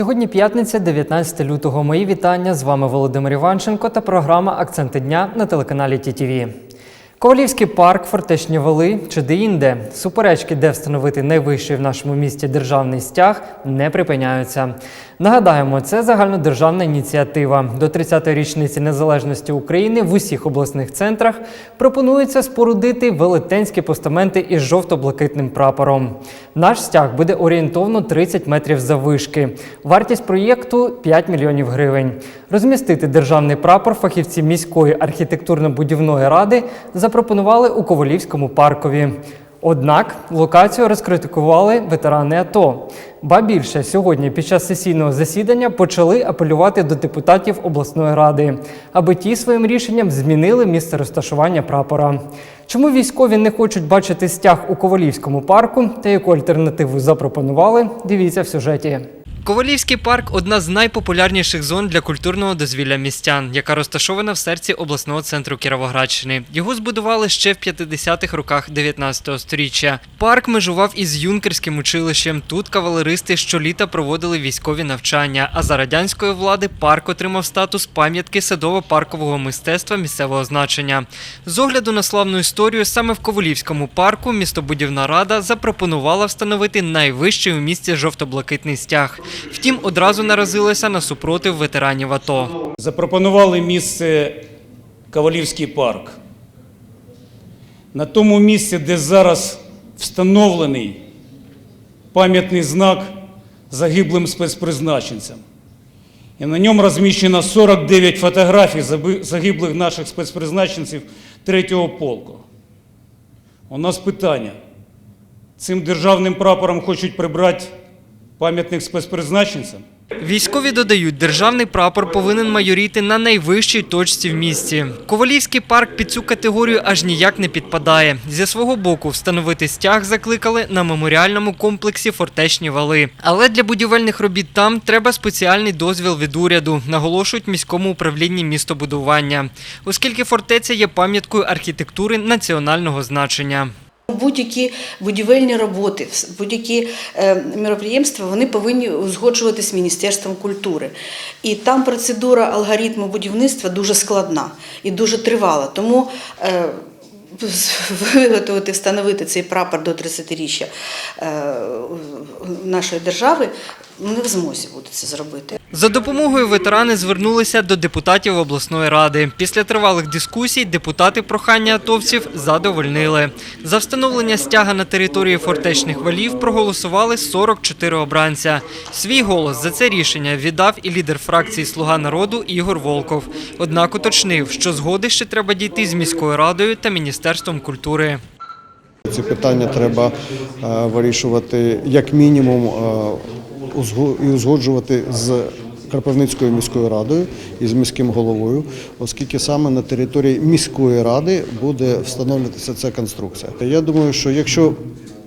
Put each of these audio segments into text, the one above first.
Сьогодні п'ятниця, 19 лютого. Мої вітання. З вами Володимир Іванченко та програма Акценти дня на телеканалі ТІТІВІ. Ковалівський парк, фортечні вали чи де-інде. Суперечки, де встановити найвищий в нашому місті державний стяг, не припиняються. Нагадаємо, це загальнодержавна ініціатива. До 30-ї річниці незалежності України в усіх обласних центрах пропонується спорудити велетенські постаменти із жовто-блакитним прапором. Наш стяг буде орієнтовно 30 метрів заввишки. Вартість проєкту 5 мільйонів гривень. Розмістити державний прапор фахівці міської архітектурно-будівної ради запропонували у Ковалівському паркові. Однак локацію розкритикували ветерани АТО. Ба більше сьогодні під час сесійного засідання почали апелювати до депутатів обласної ради, аби ті своїм рішенням змінили місце розташування прапора. Чому військові не хочуть бачити стяг у Ковалівському парку та яку альтернативу запропонували? Дивіться в сюжеті. Ковалівський парк одна з найпопулярніших зон для культурного дозвілля містян, яка розташована в серці обласного центру Кіровоградщини. Його збудували ще в 50-х роках 19 століття. Парк межував із юнкерським училищем. Тут кавалеристи щоліта проводили військові навчання. А за радянської влади парк отримав статус пам'ятки садово-паркового мистецтва місцевого значення. З огляду на славну історію, саме в Ковалівському парку містобудівна рада запропонувала встановити найвищий у місті жовто-блакитний стяг. Втім, одразу наразилася на супротив ветеранів АТО. Запропонували місце Ковалівський парк. На тому місці, де зараз встановлений пам'ятний знак загиблим спецпризначенцям. І на ньому розміщено 49 фотографій загиблих наших спецпризначенців 3-го полку. У нас питання. Цим державним прапором хочуть прибрати пам'ятник спецпризначенцям? Військові додають, державний прапор повинен майоріти на найвищій точці в місті. Ковалівський парк під цю категорію аж ніяк не підпадає. Зі свого боку встановити стяг закликали на меморіальному комплексі Фортечні вали. Але для будівельних робіт там треба спеціальний дозвіл від уряду, наголошують міському управлінні містобудування, оскільки фортеця є пам'яткою архітектури національного значення. Будь-які будівельні роботи, будь-які е, міроприємства вони повинні узгоджувати з Міністерством культури. І там процедура алгоритму будівництва дуже складна і дуже тривала. Тому е, виготовити, встановити цей прапор до 30-річчя е, нашої держави ну, не в змозі буде це зробити. За допомогою ветерани звернулися до депутатів обласної ради. Після тривалих дискусій депутати прохання атовців задовольнили. За встановлення стяга на території фортечних валів проголосували 44 обранця. Свій голос за це рішення віддав і лідер фракції Слуга народу Ігор Волков. Однак уточнив, що згоди ще треба дійти з міською радою та міністерством культури. Ці питання треба е, вирішувати як мінімум е, і узгоджувати з Кропивницькою міською радою і з міським головою, оскільки саме на території міської ради буде встановлюватися ця конструкція. Я думаю, що якщо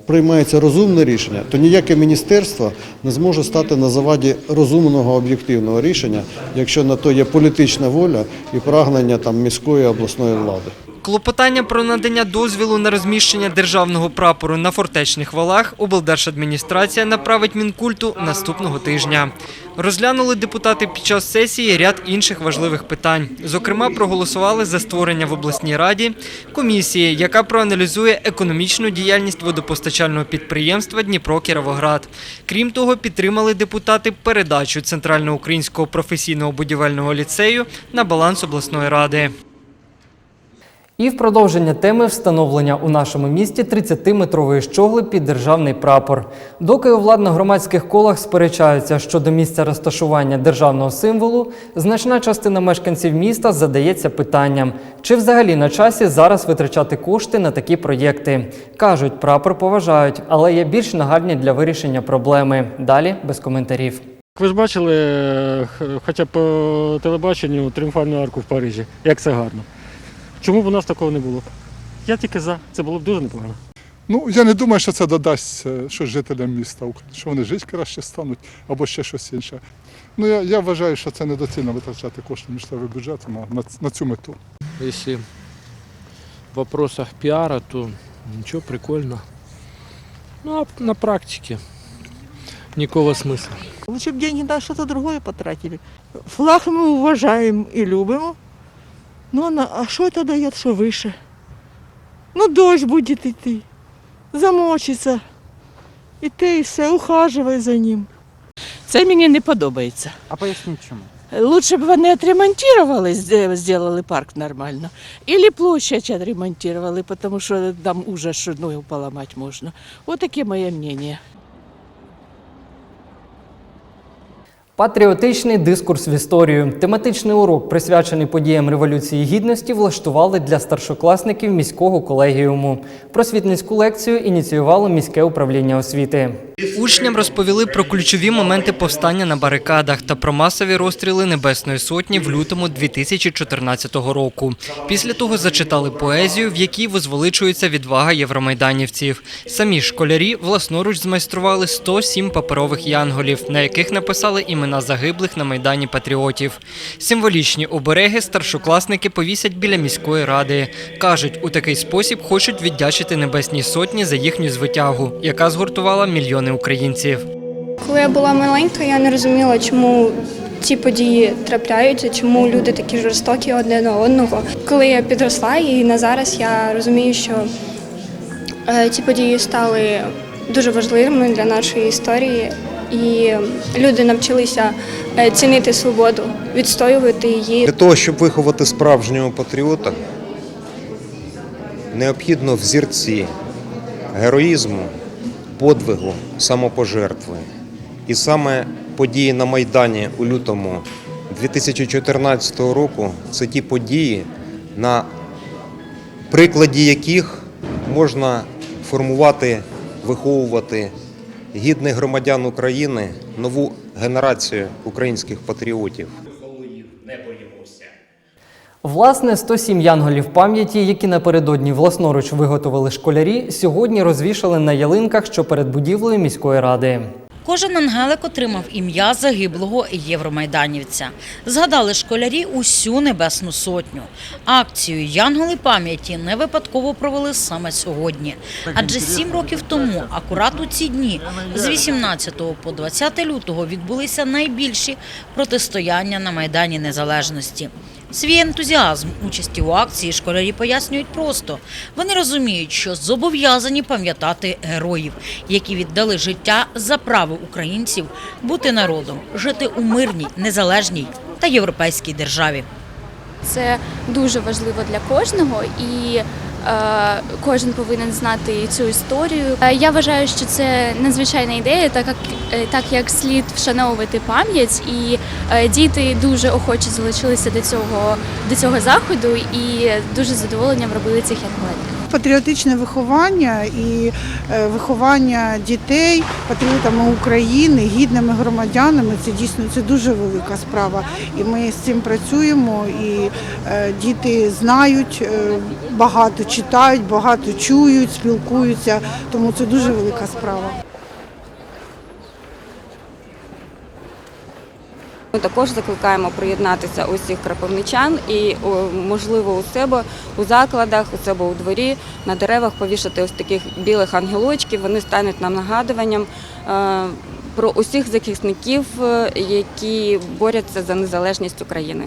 приймається розумне рішення, то ніяке міністерство не зможе стати на заваді розумного об'єктивного рішення, якщо на то є політична воля і прагнення там міської обласної влади. Клопотання про надання дозвілу на розміщення державного прапору на фортечних валах облдержадміністрація направить Мінкульту наступного тижня. Розглянули депутати під час сесії ряд інших важливих питань. Зокрема, проголосували за створення в обласній раді комісії, яка проаналізує економічну діяльність водопостачального підприємства Дніпро Кіровоград. Крім того, підтримали депутати передачу Центральноукраїнського професійного будівельного ліцею на баланс обласної ради. І в продовження теми встановлення у нашому місті 30-метрової щогли під державний прапор. Доки у владно-громадських колах сперечаються щодо місця розташування державного символу, значна частина мешканців міста задається питанням, чи взагалі на часі зараз витрачати кошти на такі проєкти. Кажуть, прапор поважають, але є більш нагальні для вирішення проблеми. Далі без коментарів. Ви ж бачили е, хоча б по телебаченню тріумфальну арку в Парижі, як це гарно. Чому б у нас такого не було? Я тільки за. Це було б дуже непогано. Ну, я не думаю, що це додасть е, щось жителям міста, що вони жити краще стануть або ще щось інше. Ну, я, я вважаю, що це недоцільно витрачати кошти місцевого бюджету на, на, на цю мету. Если в вопросах пиара, то ничего, прикольно. Ну, а на практике. никакого смысла. Лучше бы деньги на что-то другое потратили. Флаг мы уважаем и любим. Но на, а что это дает, что выше? Ну, дождь будет идти, замочиться. І ти все, ухаживай за ним. Це мені не подобається. А поясніть чому? Лучше б вони відремонтували, зде- зробили парк нормально. Или площадь відремонтували, тому що там ужас, що ногу поламати можна. Ось таке моє мнение. Патріотичний дискурс в історію. Тематичний урок, присвячений подіям Революції Гідності, влаштували для старшокласників міського колегіуму. Просвітницьку лекцію ініціювало міське управління освіти. Учням розповіли про ключові моменти повстання на барикадах та про масові розстріли Небесної Сотні в лютому 2014 року. Після того зачитали поезію, в якій возвеличується відвага євромайданівців. Самі школярі власноруч змайстрували 107 паперових янголів, на яких написали імена загиблих на майдані патріотів. Символічні обереги старшокласники повісять біля міської ради. кажуть, у такий спосіб хочуть віддячити Небесній Сотні за їхню звитягу, яка згуртувала мільйони українців. Коли я була маленька, я не розуміла, чому ці події трапляються, чому люди такі жорстокі одне на одного. Коли я підросла і на зараз я розумію, що е, ці події стали дуже важливими для нашої історії, і люди навчилися е, цінити свободу, відстоювати її. Для того, щоб виховати справжнього патріота, необхідно взірці героїзму, подвигу, самопожертви. І саме події на Майдані у лютому 2014 року це ті події, на прикладі яких можна формувати, виховувати гідних громадян України, нову генерацію українських патріотів. Власне, 107 янголів пам'яті, які напередодні власноруч виготовили школярі, сьогодні розвішали на ялинках, що перед будівлею міської ради. Кожен ангелик отримав ім'я загиблого євромайданівця. Згадали школярі усю небесну сотню. Акцію Янголи пам'яті не випадково провели саме сьогодні. Адже сім років тому, акурат у ці дні, з 18 по 20 лютого, відбулися найбільші протистояння на Майдані Незалежності. Свій ентузіазм участі у акції школярі пояснюють просто. Вони розуміють, що зобов'язані пам'ятати героїв, які віддали життя за право українців бути народом, жити у мирній, незалежній та європейській державі. Це дуже важливо для кожного і кожен повинен знати цю історію. Е, Я вважаю, що це надзвичайна ідея, так як е, так як слід вшановувати пам'ять, і е, діти дуже охоче залишилися до цього до цього заходу і дуже задоволенням робили цих янголетів. Патріотичне виховання і е, виховання дітей патріотами України, гідними громадянами це дійсно це дуже велика справа. І ми з цим працюємо. І е, діти знають, е, багато читають, багато чують, спілкуються. Тому це дуже велика справа. Ми також закликаємо приєднатися усіх крапивничан і, можливо, у себе у закладах, у себе у дворі, на деревах повішати ось таких білих ангелочків. Вони стануть нам нагадуванням е, про усіх захисників, е, які борються за незалежність України.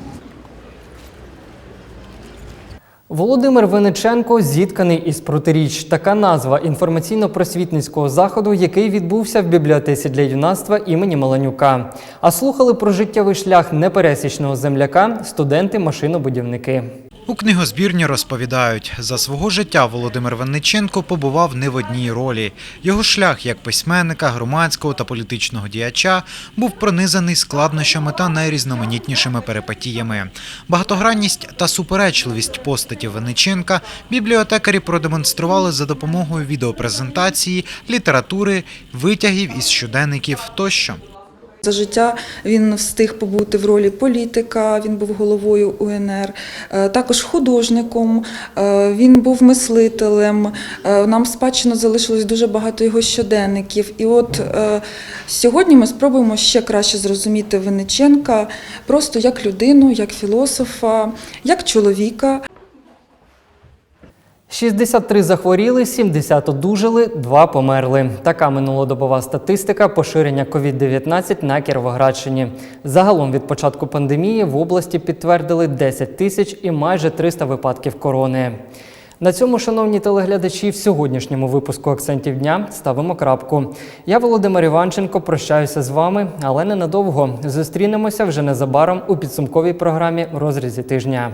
Володимир Виниченко зітканий із протиріч. Така назва інформаційно-просвітницького заходу, який відбувся в бібліотеці для юнацтва імені Маланюка. А слухали про життєвий шлях непересічного земляка студенти-машинобудівники. У книгозбірні розповідають, за свого життя Володимир Винниченко побував не в одній ролі. Його шлях як письменника, громадського та політичного діяча був пронизаний складнощами та найрізноманітнішими перипетіями. Багатогранність та суперечливість постаті Винниченка бібліотекарі продемонстрували за допомогою відеопрезентації, літератури, витягів із щоденників тощо. За життя він встиг побути в ролі політика, він був головою УНР, е, також художником, е, він був мислителем. Е, Нам в спадщину залишилось дуже багато його щоденників. І от сьогодні ми спробуємо ще краще зрозуміти Винниченка просто як людину, як філософа, як чоловіка. 63 захворіли, 70 одужали, 2 померли. Така минулодобова статистика поширення COVID-19 на Кіровоградщині. Загалом від початку пандемії в області підтвердили 10 тисяч і майже 300 випадків корони. На цьому, шановні телеглядачі, в сьогоднішньому випуску акцентів дня ставимо крапку. Я Володимир Іванченко прощаюся з вами, але ненадовго. Зустрінемося вже незабаром у підсумковій програмі розрізі тижня.